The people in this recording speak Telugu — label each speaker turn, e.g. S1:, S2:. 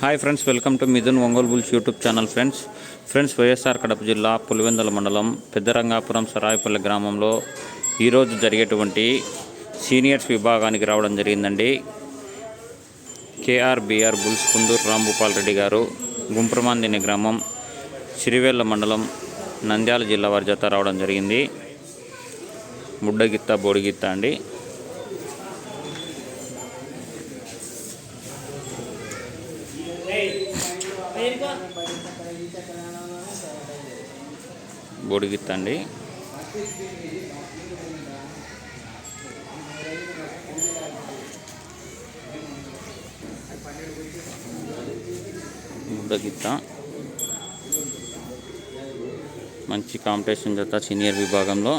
S1: Hi friends welcome to Mithun Ongole bulls YouTube channel friends friends YSR Kadapa జిల్లా పులివెందుల మండలం పెద్దరంగాపురం సరాయపల్లి గ్రామంలో ఈరోజు జరిగేటువంటి సీనియర్స్ విభాగానికి రావడం జరిగిందండి. K R B R bulls Kunduru Rambhupal Reddy గారు గుంప్రమాందిని గ్రామం సిరివేళ్ళ మండలం నంద్యాల జిల్లా వారి జత రావడం జరిగింది. బుడ్డగిత్త బోడిగిత్త అండి. బొడిగిత్తండి. బుడ్డగిత్త మంచి కాంపిటీషన్ జత సీనియర్ విభాగంలో.